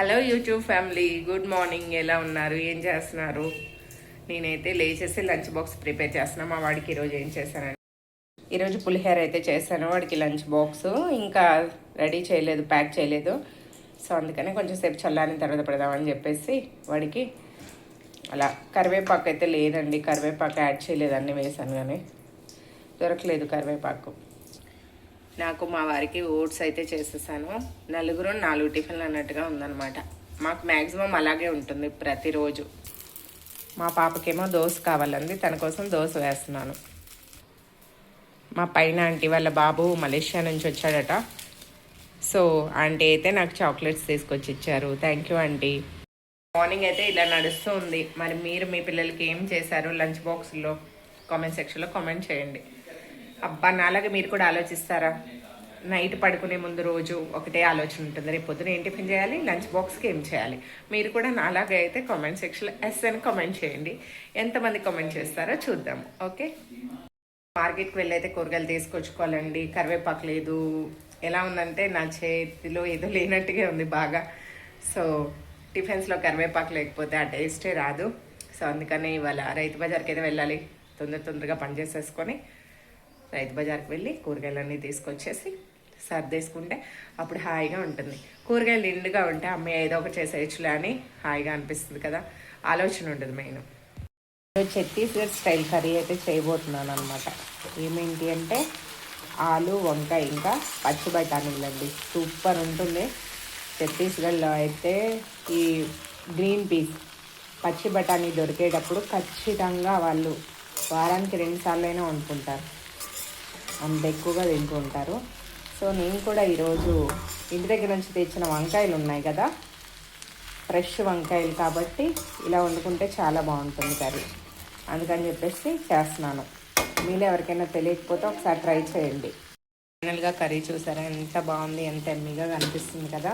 Hello YouTube family good morning ఎలా ఉన్నారు? ఏం చేస్తున్నారు? నేనైతే లేచేసి లంచ్ బాక్స్ ప్రిపేర్ చేస్తున్నా. మా వాడికి ఈరోజు ఏం చేశానండి ఈరోజు పులిహోర అయితే చేశాను. వాడికి లంచ్ బాక్స్. ఇంకా రెడీ చేయలేదు ప్యాక్ చేయలేదు. సో అందుకనే కొంచెం సేపు చల్లారిన తర్వాత పెడదామని చెప్పేసి వాడికి అలా కరివేపాకు అయితే లేదండి. కరివేపాకు యాడ్ చేయలేదండి వేసాను కానీ దొరకలేదు కరివేపాకు. నాకు మా వారికి ఓట్స్ అయితే చేసేసాను. నలుగురు నాలుగు టిఫిన్లు అన్నట్టుగా ఉందన్నమాట. మాకు మ్యాక్సిమం అలాగే ఉంటుంది ప్రతిరోజు. మా పాపకేమో దోశ కావాలండి తన కోసం దోశ వేస్తున్నాను. మా పైన ఆంటీ వాళ్ళ బాబు మలేషియా నుంచి వచ్చాడట. సో ఆంటీ అయితే నాకు చాక్లెట్స్ తీసుకొచ్చి ఇచ్చారు. Thank you aunty. మార్నింగ్ అయితే ఇలా నడుస్తూ ఉంది మరి మీరు మీ పిల్లలకి ఏం చేశారు? లంచ్ బాక్స్లో కామెంట్ సెక్షన్లో కామెంట్ చేయండి. అబ్బా నాలాగా మీరు కూడా ఆలోచిస్తారా? నైట్ పడుకునే ముందు రోజు ఒకటే ఆలోచన ఉంటుంది. రేపు పొద్దున ఏం టిఫిన్ చేయాలి? లంచ్ బాక్స్కి ఏం చేయాలి? మీరు కూడా నాలాగా అయితే కామెంట్ సెక్షన్లో ఎస్ అని కామెంట్ చేయండి. ఎంతమంది కామెంట్ చేస్తారో చూద్దాం. ఓకే? మార్కెట్కి వెళ్ళైతే కూరగాయలు తీసుకొచ్చుకోవాలండి. కరివేపాకు లేదు. ఎలా ఉందంటే నా చేతిలో ఏదో లేనట్టుగా ఉంది బాగా. సో టిఫిన్స్లో కరివేపాకు లేకపోతే ఆ టేస్టే రాదు. సో అందుకనే ఇవాళ రైతు బజార్కి అయితే వెళ్ళాలి. తొందర తొందరగా పని చేసేసుకొని రైతు బజార్కి వెళ్ళి కూరగాయలన్నీ తీసుకొచ్చేసి సర్దేసుకుంటే అప్పుడు హాయిగా ఉంటుంది. కూరగాయలు నిండుగా ఉంటే అమ్మాయి ఏదో ఒకటి చేసేయచ్చులే అని హాయిగా అనిపిస్తుంది కదా. ఆలోచన ఉంటుంది మెయిన్. ఛత్తీస్గఢ్ స్టైల్ కర్రీ అయితే చేయబోతున్నాను అనమాట ఏమేంటి అంటే ఆలు వంకాయ ఇంకా పచ్చి బఠానీలండి. సూపర్ ఉంటుంది. ఛత్తీస్గఢ్లో అయితే ఈ గ్రీన్ పీస్ పచ్చి బఠానీ దొరికేటప్పుడు ఖచ్చితంగా వాళ్ళు వారానికి రెండు సార్లైనా వండుకుంటారు. అంత ఎక్కువగా తింటూ ఉంటారు. సో నేను కూడా ఈరోజు ఇంటి దగ్గర నుంచి తెచ్చిన వంకాయలు ఉన్నాయి కదా. ఫ్రెష్ వంకాయలు కాబట్టి ఇలా వండుకుంటే చాలా బాగుంటుంది కర్రీ. అందుకని చెప్పేసి చేస్తున్నాను. మీలో ఎవరికైనా తెలియకపోతే ఒకసారి ట్రై చేయండి. ఫైనల్గా కర్రీ చూసారా? ఎంత బాగుంది ఎంత ఎమ్మిగా కనిపిస్తుంది కదా.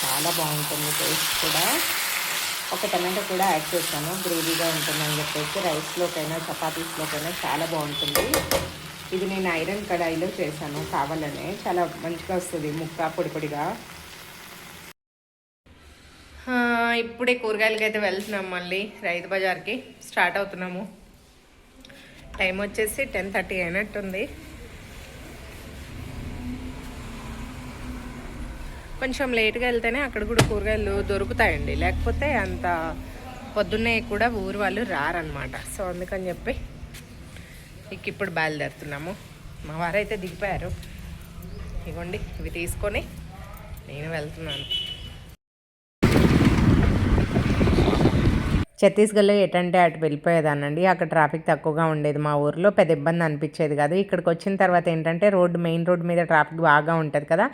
చాలా బాగుంటుంది టేస్ట్ కూడా. ఒక టమాటో కూడా యాడ్ చేస్తాను గ్రేవీగా ఉంటుందని చెప్పేసి రైస్లోకైనా చపాతీస్లోకైనా చాలా బాగుంటుంది. ఇది నేను ఐరన్ కడాయిలో చేశాను కావాలనే. చాలా మంచిగా వస్తుంది ముక్క పొడి పొడిగా. ఇప్పుడే కూరగాయలకి అయితే వెళ్తున్నాం మళ్ళీ రైతు బజార్కి. స్టార్ట్ అవుతున్నాము. టైం వచ్చేసి టెన్ థర్టీ అయినట్టుంది. కొంచెం లేట్గా వెళ్తేనే అక్కడ కూడా కూరగాయలు దొరుకుతాయండి. లేకపోతే అంత పొద్దున్నే కూడా ఊరు వాళ్ళు రారనమాట సో అందుకని చెప్పి ఇక ఇప్పుడు బయలుదేరుతున్నాము. మా వారైతే దిగిపోయారు. ఇగోండి ఇవి తీసుకొని నేను వెళ్తున్నాను. ఛత్తీస్గఢ్లో ఎటంటే అటు వెళ్ళిపోయేదానండి అక్కడ ట్రాఫిక్ తక్కువగా ఉండేది మా ఊర్లో. పెద్ద ఇబ్బంది అనిపించేది కాదు. ఇక్కడికి వచ్చిన తర్వాత ఏంటంటే రోడ్డు మెయిన్ రోడ్ మీద ట్రాఫిక్ బాగా ఉంటుంది కదా.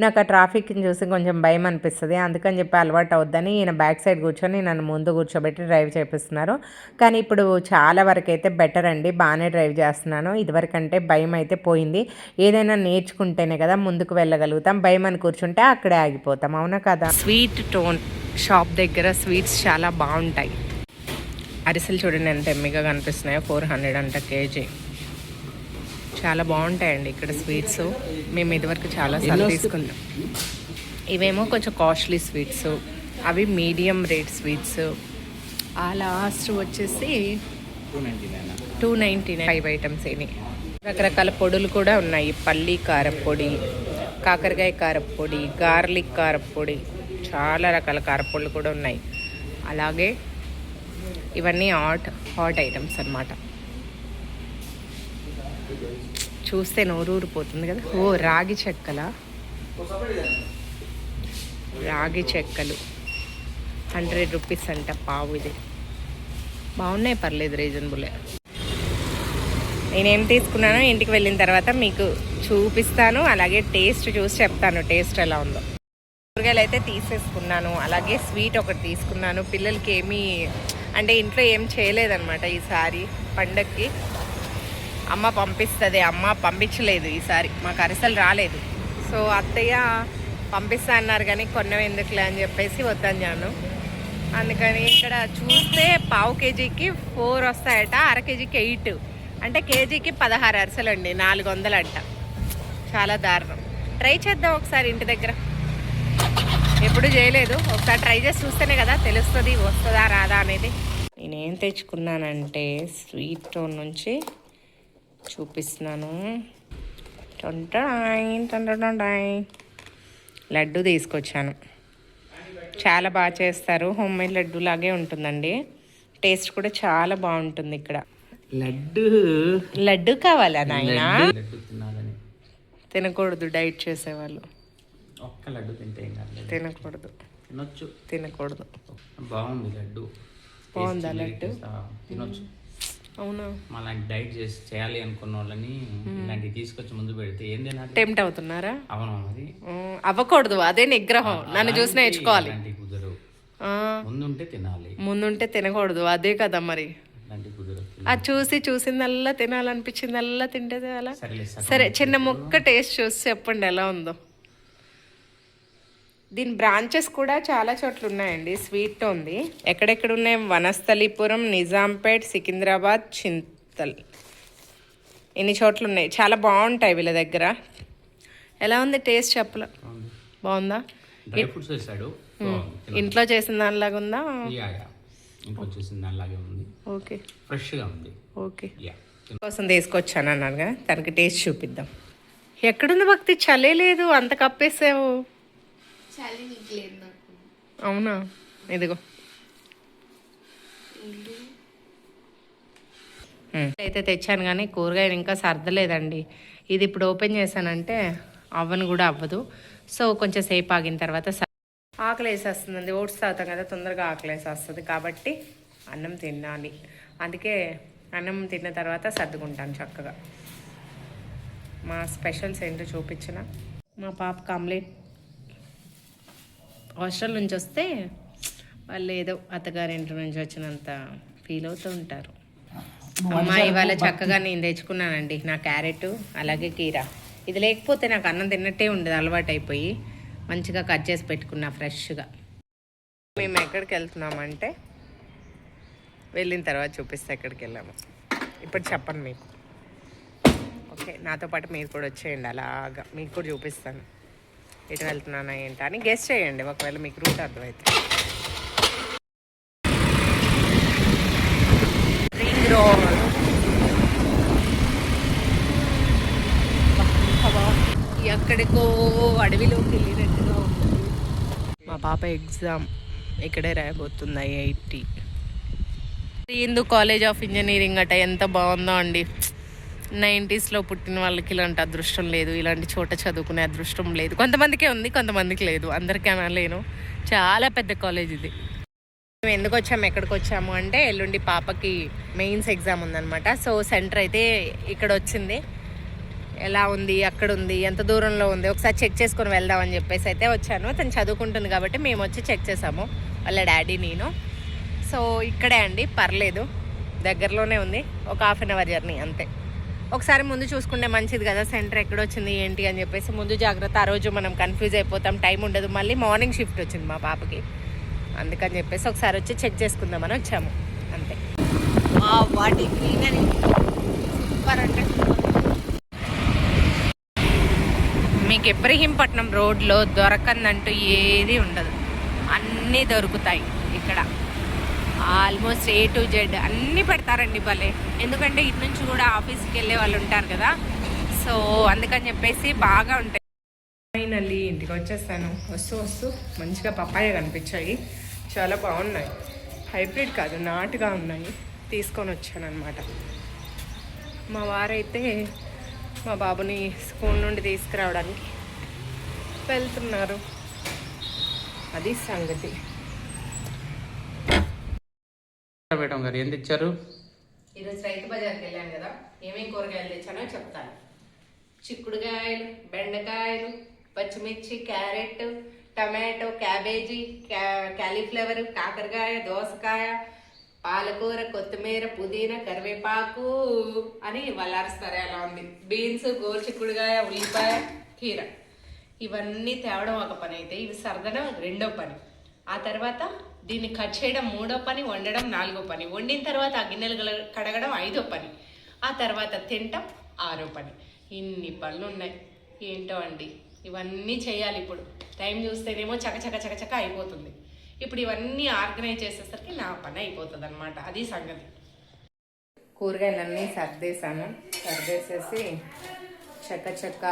నాకు ఆ ట్రాఫిక్ని చూసి కొంచెం భయం అనిపిస్తుంది. అందుకని చెప్పి అలవాటు అవుద్దని ఈయన బ్యాక్ సైడ్ కూర్చొని నన్ను ముందు కూర్చోబెట్టి డ్రైవ్ చేపిస్తున్నారు. కానీ ఇప్పుడు చాలా వరకు అయితే బెటర్ అండి. బాగానే డ్రైవ్ చేస్తున్నాను. ఇదివరకంటే భయం అయితే పోయింది. ఏదైనా నేర్చుకుంటేనే కదా ముందుకు వెళ్ళగలుగుతాం. భయం అని కూర్చుంటే అక్కడే ఆగిపోతాం. అవునా కదా? స్వీట్ టోన్ షాప్ దగ్గర స్వీట్స్ చాలా బాగుంటాయి. అరిసెలు చూడండి ఎంత ఎమ్మిగా కనిపిస్తున్నాయో ఫోర్ హండ్రెడ్ అంట కేజీ. చాలా బాగుంటాయండి ఇక్కడ స్వీట్స్. మేము ఇదివరకు చాలా సార్లు తీసుకున్నాం. ఇవేమో కొంచెం కాస్ట్లీ స్వీట్స్ అవి మీడియం రేట్ స్వీట్స్. ఆ లాస్ట్ వచ్చేసి two ninety nine. Five items ఇవి రకరకాల పొడులు కూడా ఉన్నాయి. పల్లి కారపొడి కాకరకాయ కారపొడి గార్లిక్ కారపొడి చాలా రకాల కారపొడులు కూడా ఉన్నాయి. అలాగే ఇవన్నీ హాట్ హాట్ ఐటమ్స్ అన్నమాట. చూస్తే నోరూరిపోతుంది కదా. ఓ రాగి చెక్కల? రాగి చెక్కలు. హండ్రెడ్ రూపీస్ అంట పావు ఇది. బాగున్నాయి పర్లేదు రీజనబులే. నేనేం తీసుకున్నానో ఇంటికి వెళ్ళిన తర్వాత మీకు చూపిస్తాను అలాగే టేస్ట్ చూసి చెప్తాను టేస్ట్ ఎలా ఉందో. కూరగాయలు అయితే తీసేసుకున్నాను అలాగే స్వీట్ ఒకటి తీసుకున్నాను. పిల్లలకి ఏమీ అంటే ఇంట్లో ఏం చేయలేదనమాట ఈసారి పండక్కి. అమ్మ పంపిస్తుంది అమ్మ పంపించలేదు ఈసారి మాకు అరిసెలు రాలేదు. సో అత్తయ్య పంపిస్తా అన్నారు కానీ కొన్నవి ఎందుకులే అని చెప్పేసి వద్దన్నాను. అందుకని ఇక్కడ చూస్తే పావు కేజీకి ఫోర్ వస్తాయట అర కేజీకి ఎయిట్. అంటే కేజీకి పదహారు అరిసెలు అండి నాలుగు వందలు అంట చాలా దారుణం. ట్రై చేద్దాం ఒకసారి ఇంటి దగ్గర. ఎప్పుడు చేయలేదు. ఒకసారి ట్రై చేసి చూస్తేనే కదా తెలుస్తుంది వస్తుందా రాదా అనేది. నేనేం తెచ్చుకున్నానంటే స్వీట్ టోన్ నుంచి చూపిస్తున్నాను. టొంటాయ్. లడ్డు తీసుకొచ్చాను. చాలా బాగా చేస్తారు. హోమ్ మేడ్ లడ్డు లాగే ఉంటుందండి. టేస్ట్ కూడా చాలా బాగుంటుంది ఇక్కడ. లడ్డు. లడ్డు కావాలా నాయనా? తినకూడదు డైట్ చేసేవాళ్ళు. ఒక్క లడ్డు తింటే ఏం కాదు తినకూడదు. తినొచ్చు. తినకూడదు. బాగుంది లడ్డు. బాగుందా లడ్డు? తినొచ్చు. అవునా? మళ్ళీ డైట్ చేసి చేయాలి అనుకున్న వాళ్ళని ఇలాంటివి తీసుకొచ్చి ముందు పెడితే ఏం తినాలి టెంప్ట్ అవుతున్నారా? అవును ఉమ్, అవ్వకూడదు అదే నిగ్రహం నన్ను చూసి నేర్చుకోవాలి. ముందుంటే తినాలి. ముందుంటే తినకూడదు అదే కదా మరి. అది చూసి చూసిందల్లా తినాలనిపించిందల్లా తింటేదే అలా. సరే చిన్న ముక్క టేస్ట్ చూసి చెప్పండి ఎలా ఉందో. దీని బ్రాంచెస్ కూడా చాలా చోట్ల ఉన్నాయండి. స్వీట్ ఉంది. ఎక్కడెక్కడ ఉన్నాయి వనస్థలిపురం నిజాంపేట్ సికింద్రాబాద్ చింతల్. ఇన్ని చోట్ల ఉన్నాయి. చాలా బాగుంటాయి వీళ్ళ దగ్గర. ఎలా ఉంది టేస్ట్ చెప్పలే? బాగుంది. ఇంట్లో చేసిన దానిలాగా ఉందా? దానిలాగే ఉంది. ఓకే. ఫ్రెష్గా ఉంది. ఓకే. కోసం తీసుకొచ్చాను అన్నాను కదా. తనకి టేస్ట్ చూపిద్దాం. ఎక్కడుంది భక్తి? చలే లేదు. అంత కప్పేసావు. చలి నీకు లేదు నాకు. అవునా? ఇదిగో. అయితే తెచ్చాను కానీ కూరగాయలు ఇంకా సర్దలేదండి. ఇది ఇప్పుడు ఓపెన్ చేశానంటే అవ్వను కూడా అవ్వదు. సో కొంచెం సేపు ఆగిన తర్వాత ఆకలి వేసేస్తుందండి ఓట్స్ తాగుతాం కదా తొందరగా ఆకలి వేసేస్తుంది కాబట్టి అన్నం తినాలి. అందుకే అన్నం తిన్న తర్వాత సర్దుకుంటాను చక్కగా. మా స్పెషల్స్ ఏంటో చూపించిన? మా పాప ఆమ్లెట్ హాస్టల్ నుంచి వస్తే వాళ్ళు ఏదో అత్తగారింటి నుంచి వచ్చినంత ఫీల్ అవుతూ ఉంటారు. అమ్మ ఇవాళ చక్కగా నేను తెచ్చుకున్నానండి నా క్యారెట్ అలాగే కీరా. ఇది లేకపోతే నాకు అన్నం తిన్నట్టే ఉండదు అలవాటు అయిపోయి మంచిగా కట్ చేసి పెట్టుకున్నా ఫ్రెష్గా. మేము ఎక్కడికి వెళ్తున్నామంటే వెళ్ళిన తర్వాత చూపిస్తే ఎక్కడికి వెళ్ళాము. ఇప్పుడు చెప్పండి మీకు. ఓకే నాతో పాటు మీరు కూడా వచ్చేయండి అలాగా. మీకు కూడా చూపిస్తాను. ఎటు వెళ్తున్నానా ఏంటా అని గెస్ట్ చేయండి. ఒకవేళ మీకు రూట్ అర్థమైతే. రింగ్ రోడ్ ఎక్కడికో అడవిలోకి వెళ్ళినట్టుగా మా పాప ఎగ్జామ్ ఇక్కడే రాయబోతుంది IIT. Hindu college of engineering అట ఎంత బాగుందో అండి. నైంటీస్లో పుట్టిన వాళ్ళకి ఇలాంటి అదృష్టం లేదు ఇలాంటి చోట చదువుకునే అదృష్టం లేదు. కొంతమందికే ఉంది కొంతమందికి లేదు. అందరికీ అనలేను చాలా పెద్ద కాలేజ్ ఇది. మేము ఎందుకు వచ్చాము ఎక్కడికి వచ్చాము అంటే ఎల్లుండి పాపకి మెయిన్స్ ఎగ్జామ్ ఉందన్నమాట. సో సెంటర్ అయితే ఇక్కడ వచ్చింది. ఎలా ఉంది అక్కడ ఉంది ఎంత దూరంలో ఉంది ఒకసారి చెక్ చేసుకొని వెళ్దామని చెప్పేసి అయితే వచ్చాను. తను చదువుకుంటుంది కాబట్టి మేము వచ్చి చెక్ చేసాము వాళ్ళ డాడీ నేను. సో ఇక్కడే అండి పర్లేదు. దగ్గరలోనే ఉంది ఒక హాఫ్ అన్ అవర్ జర్నీ అంతే. ఒకసారి ముందు చూసుకుంటే మంచిది కదా సెంటర్ ఎక్కడ వచ్చింది ఏంటి అని చెప్పేసి ముందు జాగ్రత్త. ఆ రోజు మనం కన్ఫ్యూజ్ అయిపోతాం టైం ఉండదు. మళ్ళీ మార్నింగ్ షిఫ్ట్ వచ్చింది మా పాపకి. అందుకని చెప్పేసి ఒకసారి వచ్చి చెక్ చేసుకుందామని వచ్చాము. అంతే. వాటి గ్రీనరీ సూపర్ అంటే మీకు ఇబ్రహీంపట్నం రోడ్లో దొరకందంటూ ఏది ఉండదు. అన్నీ దొరుకుతాయి ఇక్కడ. ఆల్మోస్ట్ ఏ టు జెడ్ అన్నీ పెడతారండి భలే. ఎందుకంటే ఇటు నుంచి కూడా ఆఫీస్కి వెళ్ళే వాళ్ళు ఉంటారు కదా. సో అందుకని చెప్పేసి బాగా ఉంటాయి. ఫైనల్లీ ఇంటికి వచ్చేస్తాను వస్తూ వస్తూ మంచిగా పప్పాయ కనిపించాయి. చాలా బాగున్నాయి. హైబ్రిడ్ కాదు నాటుగా ఉన్నాయి. తీసుకొని వచ్చాను అనమాట మా వారైతే మా బాబుని స్కూల్ నుండి తీసుకురావడానికి వెళ్తున్నారు. అది సంగతి. మేడం గారు? ఏం తెచ్చారు? ఈరోజు రైతు బజార్కి వెళ్ళాను కదా. ఏమేమి కూరగాయలు తెచ్చానో చెప్తాను. చిక్కుడుకాయలు బెండకాయలు పచ్చిమిర్చి క్యారెట్ టమాటో క్యాబేజీ క్యాలీఫ్లవర్ కాకరకాయ దోసకాయ పాలకూర కొత్తిమీర పుదీనా కరివేపాకు అని వల్లారుస్తారు అలా ఉంది? బీన్స్ గోరు చిక్కుడుకాయ ఉల్లిపాయ కీర. ఇవన్నీ తేవడం ఒక పని అయితే ఇవి సర్దడం రెండో పని. ఆ తర్వాత దీన్ని కట్ చేయడం మూడో పని వండడం నాలుగో పని. వండిన తర్వాత ఆ గిన్నెలు కడగడం ఐదో పని. ఆ తర్వాత తింటాం ఆరో పని. ఇన్ని పనులు ఉన్నాయి ఏంటో అండి? ఇవన్నీ చేయాలి ఇప్పుడు. టైం చూస్తేనేమో చకచక చకచక అయిపోతుంది. ఇప్పుడు ఇవన్నీ ఆర్గనైజ్ చేసేసరికి నా పని అయిపోతుంది అనమాట అది సంగతి. కూరగాయలన్నీ సర్దేశాను. సర్దేసేసి చక్క చక్క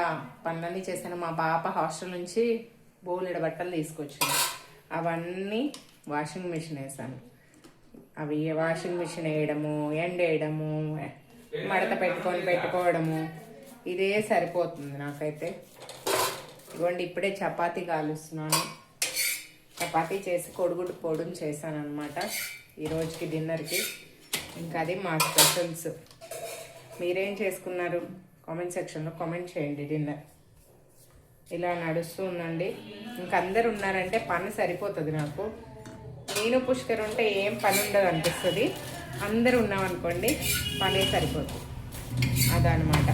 పనులన్నీ చేశాను. మా పాప హాస్టల్ నుంచి బోలెడ బట్టలు తీసుకొచ్చింది. అవన్నీ వాషింగ్ మిషన్ వేసాను. అవి వాషింగ్ మిషన్ వేయడము ఎండేయడము మడత పెట్టుకొని పెట్టుకోవడము ఇదే సరిపోతుంది నాకైతే. ఇదిగోండి ఇప్పుడే చపాతీ కాలుస్తున్నాను. చపాతీ చేసి కొడుగుడు పొడుని చేశాను అనమాట ఈరోజుకి డిన్నర్కి. ఇంకా అది మా స్పెషల్స్ మీరేం చేసుకున్నారు? కామెంట్ సెక్షన్లో కామెంట్ చేయండి డిన్నర్. ఇలా నడుస్తూ ఉందండి ఇంక అందరు ఉన్నారంటే పని సరిపోతుంది నాకు. నేను పుష్కర్ ఉంటే ఏం పని ఉండదు అనిపిస్తుంది. అందరు ఉన్నామనుకోండి పనే సరిపోతుంది. అదనమాట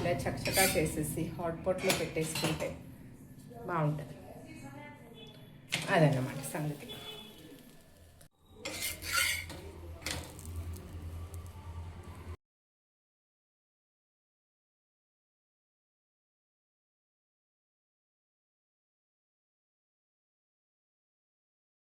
ఇలా చక్కగా చేసేసి హాట్ పాట్లో పెట్టేసుకుంటే బాగుంటుంది. అదన్నమాట సంగతి.